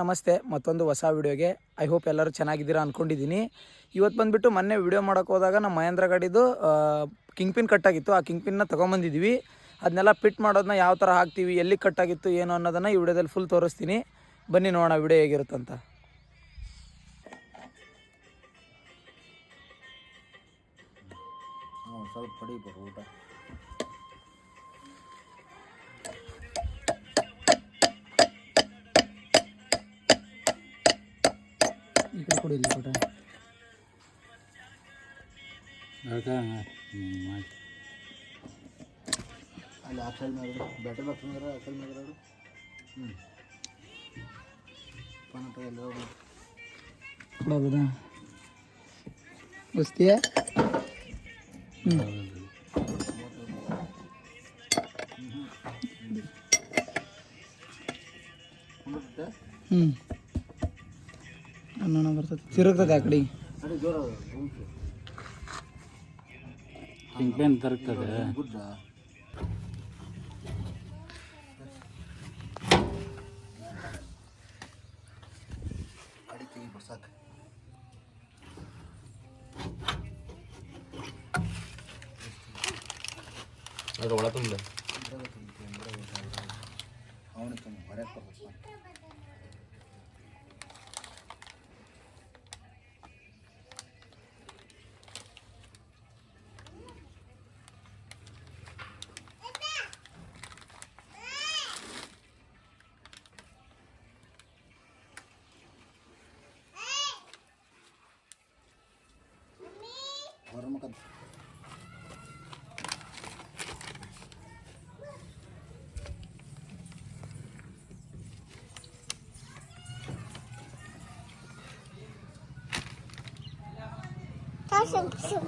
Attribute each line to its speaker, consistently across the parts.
Speaker 1: ನಮಸ್ತೆ. ಮತ್ತೊಂದು ಹೊಸ ವೀಡಿಯೋಗೆ ಐ ಹೋಪ್ ಎಲ್ಲರೂ ಚೆನ್ನಾಗಿದ್ದೀರಾ ಅಂದ್ಕೊಂಡಿದ್ದೀನಿ ಇವತ್ತು ಬಂದುಬಿಟ್ಟು ಮೊನ್ನೆ ವಿಡಿಯೋ ಮಾಡೋಕೆ ಹೋದಾಗ ನಮ್ಮ ಮಹೇಂದ್ರ ಗಾಡಿದು ಕಿಂಗ್ ಪಿನ್ ಕಟ್ಟಾಗಿತ್ತು ಆ ಕಿಂಗ್ ಪಿನ್ನ ತೊಗೊಂಬಂದಿದ್ದೀವಿ ಅದನ್ನೆಲ್ಲ ಪಿಟ್ ಮಾಡೋದನ್ನ ಯಾವ ಥರ ಹಾಕ್ತೀವಿ, ಎಲ್ಲಿ ಕಟ್ಟಾಗಿತ್ತು ಏನು ಅನ್ನೋದನ್ನು ಈ ವಿಡಿಯೋದಲ್ಲಿ ಫುಲ್ ತೋರಿಸ್ತೀನಿ. ಬನ್ನಿ ನೋಡೋಣ ವಿಡಿಯೋ ಹೇಗಿರುತ್ತಂತ
Speaker 2: ಸ್ವಲ್ಪ ಪಡಿಬೋದು ಊಟ
Speaker 1: ಈ ಕಡೆ ಕೊಡಿ ಇಲ್ಲಿ ಕೊಡ
Speaker 2: ಅಲ್ಲಿ ಆ ಸೈಡ್ ಮೇಲೆ ಬ್ಯಾಟರಿ ಬಾಕ್ಸ್ ಮೇಲೆ ಆ ಸೈಡ್ ಮೇಲೆ ಎರಡು ಹ್ಞೂ ಪನಟ ಎಲ್ಲ
Speaker 1: ಕೊಡೋದಾ ಬಸ್ತೀಯ ಹ್ಞೂ
Speaker 2: ಕುಂಡುತ್ತೆ
Speaker 1: ಹ್ಞೂ ಅನ್ನೋಣ ಬರ್ತದೆ ತಿರುಗ್ತದೆ ಆ ಕಡೆ
Speaker 2: ಅಡಿ ಜೋರ ಉಂಟು
Speaker 3: ಕಿಂಗ್ಪೇನ್ ತರ್ತದೆ
Speaker 2: ಗುಡ್ಡ ಅಡಿಕೆ ಬರ್ಸಾಕ
Speaker 3: ಅದು ಒಳ ತುಂಬ
Speaker 2: ಅವನು ತುಂಬ ಹೊರಗೆ 等。他想吃。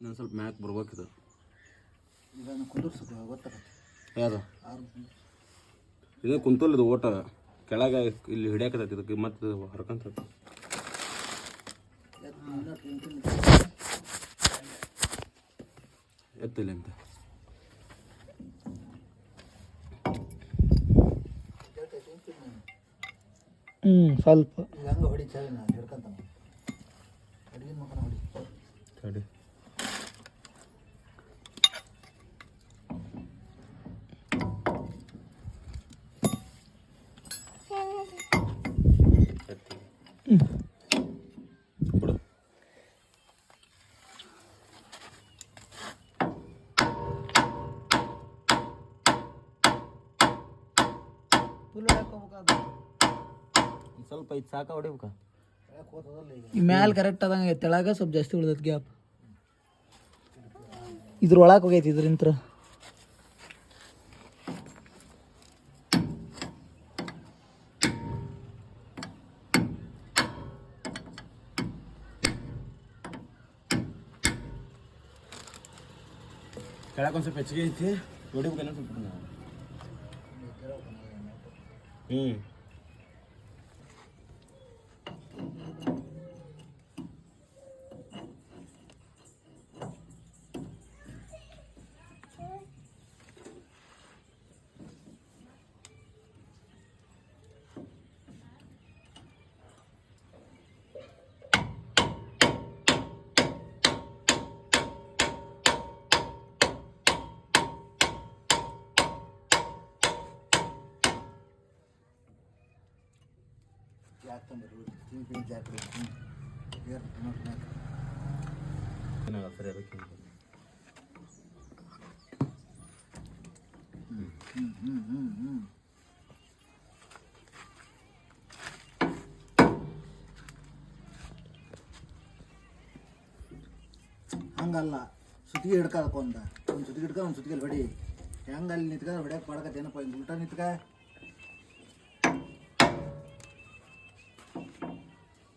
Speaker 3: ನಾನು ಸ್ವಲ್ಪ ಮ್ಯಾಕ್ ಬರ್ಬೇಕಿದು.
Speaker 2: ಇದನ್ನು ಕುಂದಿರ್ಸಕ್ಕೆ ಗೊತ್ತಾಗತ್ತೆ
Speaker 3: ಯಾರು
Speaker 2: ಆರು.
Speaker 3: ಇದು ಕುಂತಲ್ ಇದು ಓಟ. ಕೆಳಗೆ ಇಲ್ಲಿ ಹಿಡಿಯಾಕತೈತಿ ಇದಕ್ಕೆ ಮತ್ತೆ ಹರ್ಕಂತ ಎತ್ತಿಲ್ಲ ಅಂತ
Speaker 1: ಹ್ಞೂ ಸ್ವಲ್ಪ.
Speaker 2: ಈಗ ಹಂಗೆ ಹೊಡಿ ಚಳಿ ನಾ ಹಿಡ್ಕಂತ ಅಡಿಗೆ ಮಕ್ಕನ ಹೊಡಿ.
Speaker 1: ಫುಲ್ ಹಾಕೋಬೇಕಾದ್ರೆ
Speaker 3: ಒಂದ್ ಸ್ವಲ್ಪ ಇದು ಸಾಕ ಹೊಡಿಬೇಕಾ
Speaker 2: ಯಾಕೆ ಹೋತದಲ್ಲ ಈಗ
Speaker 1: ಈ ಮ್ಯಾಲ ಕರೆಕ್ಟ್ ಆದಂಗೆ ತೆಳಗ ಸ್ವಲ್ಪ ಜಾಸ್ತಿ ಉಳ್ದೈತೆ ಗ್ಯಾಪ್ ಇದ್ರೊಳಗೆ ಹೋಗೈತಿ ಇದ್ರಿಂತ್ರ
Speaker 3: ಕೆಳಗೆ ಒಂದು ಸ್ವಲ್ಪ ಹೆಚ್ಚಿಗೆ ಐತಿ ಹೊಡಿಬೇಕಲ್ಲ ಸ್ವಲ್ಪ
Speaker 2: 嗯。ಯಾಕಂದ್ರೆ ತಿಂತೀನಿ ಜಾತ್ರೆ
Speaker 3: ಏನಾಗ ಸರಿ ಅದಕ್ಕೆ
Speaker 2: ಹ್ಞೂ ಹ್ಞೂ ಹ್ಞೂ ಹ್ಞೂ ಹ್ಞೂ ಹಂಗಲ್ಲ ಸುತ್ತಿಗೆ ಹಿಡ್ಕೋದಕ್ಕೊಂದು ಒಂದು ಸುತ್ತಿಗೆ ಹಿಡ್ಕೊ ಒಂದು ಸುತ್ತಿಗೆ ಹೊಡಿ ಹೆಂಗೆ ಅಲ್ಲಿ ನಿಂತ್ಕ ಹೊಡ್ಯಕ್ಕೆ ಪಾಡಕತ್ತೇನಪ್ಪ ಹಿಂಗೆ ಉಲ್ಟಾ ನಿಂತ್ಕ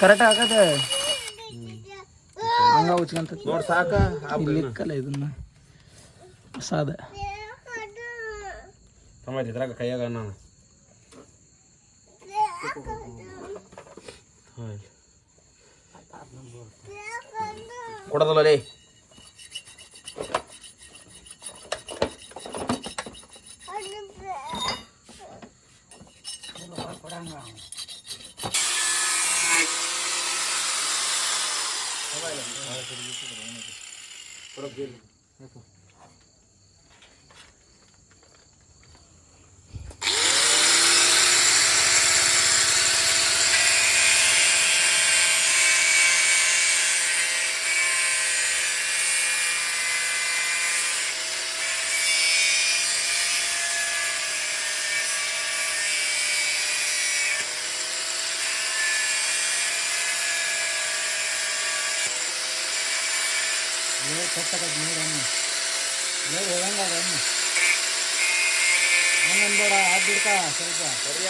Speaker 1: ಕರೆಕ್ಟ್ ಆಗದ? ಹಂಗ ಉಚ್ಕಂತ
Speaker 3: ನೋಡಿ ಸಾಕ
Speaker 1: ಇಲ್ಲಿಕ್ಕಲ್ಲ ಇದನ್ನ. ಸಾದ.
Speaker 3: ತಮ್ಮ ಇದ್ರಾಗ ಕೈಯಾಗ ನಾನು ಕೊಡೋದಲ್ಲ ಲೇ.
Speaker 2: थोड़ा ಬಿಡ್ಕ ಸ್ವಲ್ಪ. ಸರಿ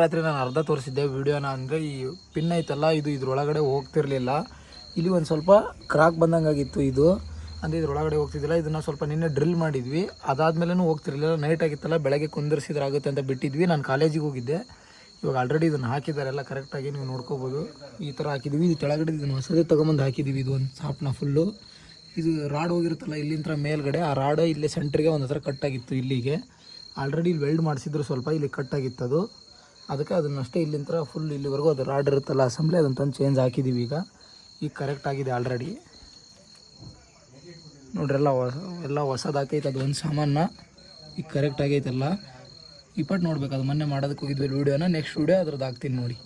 Speaker 1: ರಾತ್ರಿ ನಾನು ಅರ್ಧ ತೋರಿಸಿದ್ದೆ ವಿಡಿಯೋನ, ಅಂದರೆ ಈ ಪಿನ್ ಐತಲ್ಲ, ಇದು ಇದ್ರೊಳಗಡೆ ಹೋಗ್ತಿರ್ಲಿಲ್ಲ. ಇಲ್ಲಿ ಒಂದು ಸ್ವಲ್ಪ ಕ್ರಾಕ್ ಬಂದಂಗಾಗಿತ್ತು ಇದು. ಅಂದರೆ ಇದ್ರೊಳಗಡೆ ಹೋಗ್ತಿದ್ದಿಲ್ಲ, ಇದನ್ನು ಸ್ವಲ್ಪ ನಿನ್ನೆ ಡ್ರಿಲ್ ಮಾಡಿದ್ವಿ. ಅದಾದ್ಮೇಲೆ ಹೋಗ್ತಿರ್ಲಿಲ್ಲ ನೈಟ್ ಆಗಿತ್ತಲ್ಲ, ಬೆಳಗ್ಗೆ ಕುಂದರ್ಸಿದ್ರಾಗುತ್ತೆ ಅಂತ ಬಿಟ್ಟಿದ್ವಿ. ನಾನು ಕಾಲೇಜಿಗೆ ಹೋಗಿದ್ದೆ. ಇವಾಗ ಆಲ್ರೆಡಿ ಇದನ್ನು ಹಾಕಿದ್ದಾರೆ ಎಲ್ಲ ಕರೆಕ್ಟಾಗಿ ನೀವು ನೋಡ್ಕೋಬೋದು. ಈ ಥರ ಹಾಕಿದೀವಿ. ಇದು ಕೆಳಗಡೆ ಇದನ್ನು ಹೊಸದೇ ತೊಗೊಂಬಂದು ಹಾಕಿದ್ದೀವಿ ಇದು ಒಂದು ಸಾಪ್ನ ಫುಲ್ಲು ಇದು ರಾಡ್ ಹೋಗಿರುತ್ತಲ್ಲ ಇಲ್ಲಿಂದ ಮೇಲ್ಗಡೆ. ಆ ರಾಡ್ ಇಲ್ಲಿ ಸೆಂಟ್ರಿಗೆ ಒಂದು ಹತ್ರ ಕಟ್ಟಾಗಿತ್ತು ಇಲ್ಲಿಗೆ. ಆಲ್ರೆಡಿ ಇಲ್ಲಿ ವೆಲ್ಡ್ ಮಾಡಿಸಿದ್ರು ಸ್ವಲ್ಪ, ಇಲ್ಲಿ ಕಟ್ಟಾಗಿತ್ತು ಅದು. ಅದಕ್ಕೆ ಅದನ್ನಷ್ಟೇ ಇಲ್ಲಿಂದ ಫುಲ್ ಇಲ್ಲಿವರೆಗೂ ಅದು ರಾಡ್ ಇರುತ್ತಲ್ಲ ಅಸೆಂಬ್ಲಿ ಅದನ್ನು ತಂದು ಚೇಂಜ್ ಹಾಕಿದ್ದೀವಿ ಈಗ. ಈಗ ಕರೆಕ್ಟ್ ಆಗಿದೆ ಆಲ್ರೆಡಿ ನೋಡ್ರಿ, ಎಲ್ಲ ಹೊಸ ಎಲ್ಲ ಹೊಸದಾಕೈತೆ ಅದು ಒಂದು ಸಾಮಾನ ಈಗ ಕರೆಕ್ಟ್ ಆಗೈತಲ್ಲ ಇಪ್ಪಟ್ಟು ನೋಡ್ಬೇಕು ಅದು ಮೊನ್ನೆ ಮಾಡೋದಕ್ಕೆ ಹೋಗಿದ್ವಿ ವೀಡಿಯೋನ ನೆಕ್ಸ್ಟ್ ವೀಡಿಯೋ ಅದ್ರದ್ದು ಹಾಕ್ತೀನಿ ನೋಡಿ.